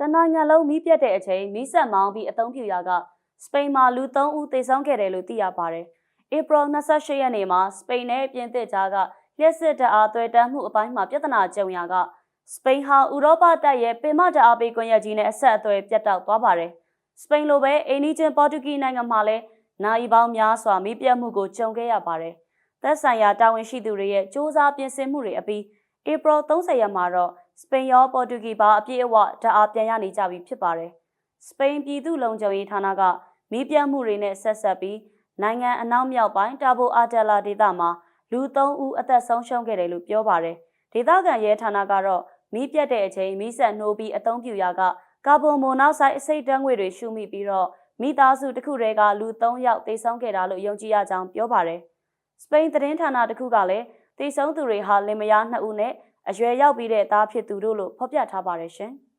တနိုင်ငံလုံးမီးပြတ်တဲ့အချိန်မီးဆက်မောင်းပြီးအသုံးပြုရာကစပိန်မှာလူ3ဦးသေဆုံးခဲ့တယ်လို့သိရပါတယ်။ဧပြီ28ရက်နေ့မှာစပိန်နဲ့ပြင်သစ်ကြားကလျှက်စစ်တပ်အားသွယ်တန်းမှုအပိုင်းမှာပြဿနာကြုံရာကစပိန်ဟာဥရောပတပ်ရဲ့ပင်မတအားပေးကွန်ရက်ကြီးနဲ့အဆက်အသွယ်ပြတ်တောက်သွားပါတယ်။စပိန်လိုပဲအိန္ဒိချင်းပေါ်တူဂီနိုင်ငံမှာလည်းနိုင်ပေါင်းများစွာမီးပြတ်မှုကိုကြုံခဲ့ရပါတယ်။သက်ဆိုင်ရာတာဝန်ရှိသူတွေရဲ့စ조사ပြင်ဆင်မှုတွေအပြီးဧပြီ30ရက်မှာတော့ စပိန်ရောပေါ်တူဂီပါအပြည့်အဝဓာတ်အားပြန်ရနေကြပြီဖြစ်ပါတယ်။စပိန်ပြည်သူ့လုံခြုံရေးဌာနကမီးပြတ်မှုတွေနဲ့ဆက်ဆက်ပြီးနိုင်ငံအနောက်မြောက်ပိုင်းတာဘိုအာတယ်လာဒေသမှာလူ3ဦးအသက်ဆုံးရှုံးခဲ့တယ်လို့ပြောပါတယ်။ဒေသခံရဲဌာနကတော့မီးပြတ်တဲ့အချိန်မီးဆက်နှိုးပြီးအသုံးပြုရာကကာဗွန်မိုနောက်ဆိုက်အဆိပ်ဓာတ်ငွေတွေရှုမိပြီးတော့မိသားစုတစ်ခုတည်းကလူ3ယောက်သေဆုံးခဲ့တာလို့ယုံကြည်ရကြောင်းပြောပါတယ်။စပိန်သတင်းဌာနတစ်ခုကလည်းသေဆုံးသူတွေဟာလင်မယား2ဦးနဲ့ အရွယ်ရောက်ပြီးတဲ့သားဖြစ်သူတို့လို့ဖော်ပြထားပါတယ်ရှင်။